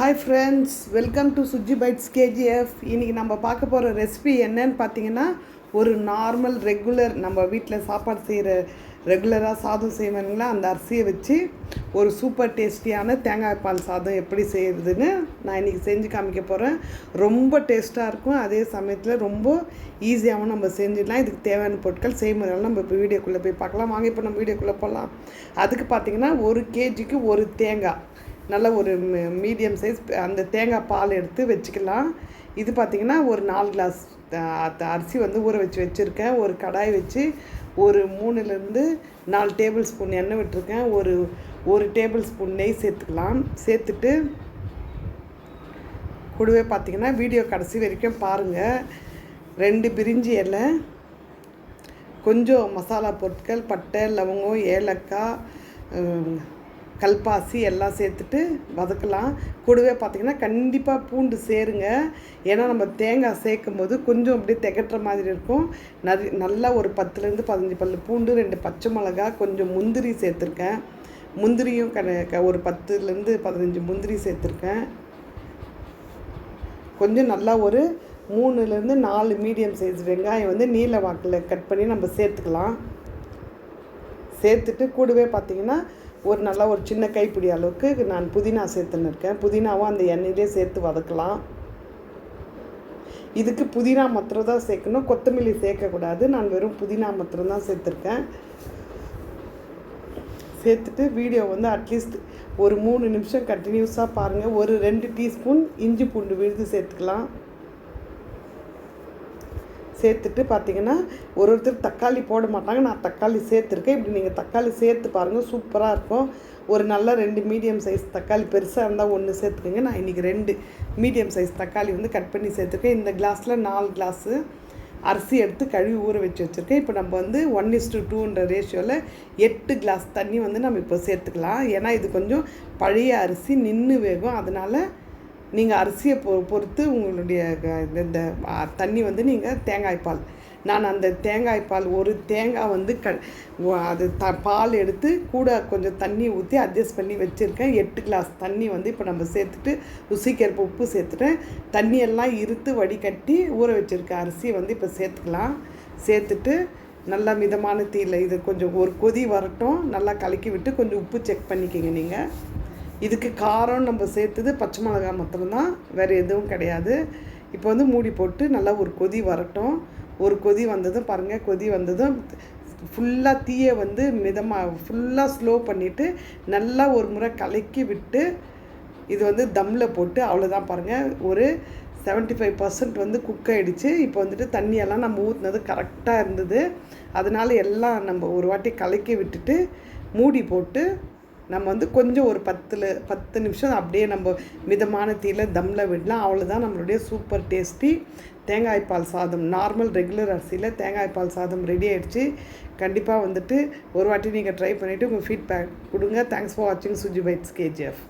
Hi friends welcome to Suji bites KGF இன்றைக்கி நம்ம பார்க்க போகிற ரெசிபி என்னன்னு பார்த்தீங்கன்னா ஒரு நார்மல் ரெகுலர் நம்ம வீட்டில் சாப்பாடு செய்கிற ரெகுலராக சாதம் செய்வாங்களா அந்த அரிசியை வச்சு ஒரு சூப்பர் டேஸ்டியான தேங்காய் பால் சாதம் எப்படி செய்கிறதுன்னு நான் இன்றைக்கி செஞ்சு காமிக்க போகிறேன் ரொம்ப டேஸ்ட்டாக இருக்கும். அதே சமயத்தில் ரொம்ப ஈஸியாகவும் நம்ம செஞ்சிடலாம். இதுக்கு தேவையான பொருட்கள் செய்முறைகள் நம்ம இப்போ வீடியோக்குள்ளே போய் பார்க்கலாம். வாங்க இப்போ நம்ம வீடியோக்குள்ளே போகலாம் அதுக்கு பார்த்திங்கன்னா ஒரு கேஜிக்கு ஒரு தேங்காய். நல்ல ஒரு மீடியம் சைஸ் அந்த தேங்காய் பால் எடுத்து வச்சுக்கலாம். இது பார்த்திங்கன்னா ஒரு நாலு கிளாஸ் அரிசி வந்து ஊற வச்சு வச்சுருக்கேன். ஒரு கடாய் வச்சு ஒரு மூணுலேருந்து நாலு டேபிள் ஸ்பூன் எண்ணெய் விட்டுருக்கேன். ஒரு ஒரு டேபிள் ஸ்பூன் நெய் சேர்த்துக்கலாம். சேர்த்துட்டு கூடவே பார்த்திங்கன்னா வீடியோ கடைசி வரைக்கும் பாருங்கள் ரெண்டு பிரிஞ்சி இலை கொஞ்சம் மசாலா பொருட்கள் பட்டை லவங்கம் ஏலக்காய் கல்பாசி எல்லாம் சேர்த்துட்டு வதக்கலாம். கூடவே பார்த்திங்கன்னா கண்டிப்பாக பூண்டு சேருங்க. ஏன்னா நம்ம தேங்காய் சேர்க்கும் போது கொஞ்சம் அப்படியே திகட்டுற மாதிரி இருக்கும். நிறைய நல்லா ஒரு பத்துலேருந்து பதினஞ்சு பல் பூண்டு ரெண்டு பச்சை மிளகா கொஞ்சம் முந்திரி சேர்த்துருக்கேன். முந்திரியும் க ஒரு பத்துலேருந்து பதினஞ்சு முந்திரி சேர்த்துருக்கேன். கொஞ்சம் நல்லா ஒரு மூணுலேருந்து நாலு மீடியம் சைஸ் வெங்காயம் வந்து நீல வாக்கில் கட் பண்ணி நம்ம சேர்த்துக்கலாம். சேர்த்துட்டு கூடவே பார்த்திங்கன்னா ஒரு நல்லா ஒரு சின்ன கைப்பிடி அளவுக்கு நான் புதினா சேர்த்துன்னு இருக்கேன். புதினாவும் அந்த எண்ணெயிலே சேர்த்து வதக்கலாம். இதுக்கு புதினா மாத்திரம் தான் சேர்க்கணும். கொத்தமல்லி சேர்க்கக்கூடாது. நான் வெறும் புதினா மாத்திரம் தான் சேர்த்துருக்கேன். சேர்த்துட்டு வீடியோ வந்து அட்லீஸ்ட் ஒரு மூணு நிமிஷம் கண்டினியூஸாக பாருங்கள் ஒரு ரெண்டு டீஸ்பூன் இஞ்சி பூண்டு விழுது சேர்த்துக்கலாம். சேர்த்துட்டு பார்த்தீங்கன்னா ஒரு ஒருத்தர் தக்காளி போட மாட்டாங்க. நான் தக்காளி சேர்த்துருக்கேன். இப்படி நீங்கள் தக்காளி சேர்த்து பாருங்கள் சூப்பராக இருக்கும். ஒரு நல்ல ரெண்டு மீடியம் சைஸ் தக்காளி பெருசாக இருந்தால் ஒன்று சேர்த்துக்கோங்க. நான் இன்றைக்கி ரெண்டு மீடியம் சைஸ் தக்காளி வந்து கட் பண்ணி சேர்த்துருக்கேன். இந்த கிளாஸில் நாலு கிளாஸு அரிசி எடுத்து கழுவி ஊற வச்சு வச்சுருக்கேன். இப்போ நம்ம வந்து ஒன் இஸ் டு டூன்ற ரேஷியோவில் எட்டு கிளாஸ் தண்ணி வந்து நம்ம இப்போ சேர்த்துக்கலாம். ஏன்னா இது கொஞ்சம் பழைய அரிசி நின்று வேகும். அதனால் நீங்கள் அரிசியை பொ பொறுத்து உங்களுடைய இந்த தண்ணி வந்து நீங்கள் தேங்காய் பால். நான் அந்த தேங்காய் பால் ஒரு தேங்காய் வந்து க அது த பால் எடுத்து கூட கொஞ்சம் தண்ணி ஊற்றி அட்ஜஸ்ட் பண்ணி வச்சுருக்கேன். எட்டு கிளாஸ் தண்ணி வந்து இப்போ நம்ம சேர்த்துட்டு ருசிக்கேற்ப உப்பு சேர்த்துட்டேன். தண்ணியெல்லாம் இருத்து வடிகட்டி ஊற வச்சுருக்கேன் அரிசியை வந்து இப்போ சேர்த்துக்கலாம். சேர்த்துட்டு நல்லா மிதமான தீயில் இது கொஞ்சம் ஒரு கொதி வரட்டும். நல்லா கலக்கி விட்டு கொஞ்சம் உப்பு செக் பண்ணிக்கோங்க நீங்கள் இதுக்கு காரம் நம்ம சேர்த்தது பச்சை மிளகா மட்டும்தான். வேறு எதுவும் கிடையாது. இப்போ வந்து மூடி போட்டு நல்லா ஒரு கொதி வரட்டும். ஒரு கொதி வந்ததும் பாருங்கள் கொதி வந்ததும் ஃபுல்லாக தீயை வந்து மிதமாக ஃபுல்லாக ஸ்லோ பண்ணிவிட்டு நல்லா ஒரு முறை கலக்கி விட்டு இது வந்து தம்மில் போட்டு அவ்வளோதான் பாருங்கள் ஒரு செவன்ட்டி ஃபைவ் பர்சன்ட் வந்து குக் ஆகிடுச்சு இப்போ வந்துட்டு தண்ணியெல்லாம் நம்ம ஊற்றினது கரெக்டாக இருந்தது. அதனால் எல்லாம் நம்ம ஒரு வாட்டி கலக்கி விட்டுட்டு மூடி போட்டு நம்ம வந்து கொஞ்சம் ஒரு பத்தில் பத்து நிமிஷம் அப்படியே நம்ம மிதமான தீயில் தம்மில் விடலாம். அவ்வளோதான் நம்மளுடைய சூப்பர் டேஸ்டி தேங்காய் பால் சாதம். நார்மல் ரெகுலர் அரிசியில் தேங்காய் பால் சாதம் ரெடி ஆகிடுச்சு கண்டிப்பாக வந்துட்டு ஒரு வாட்டி நீங்கள் ட்ரை பண்ணிவிட்டு உங்கள் ஃபீட்பேக் கொடுங்க. தேங்க்ஸ் ஃபார் வாட்சிங் சுஜி பைட்ஸ் கேஜிஎஃப்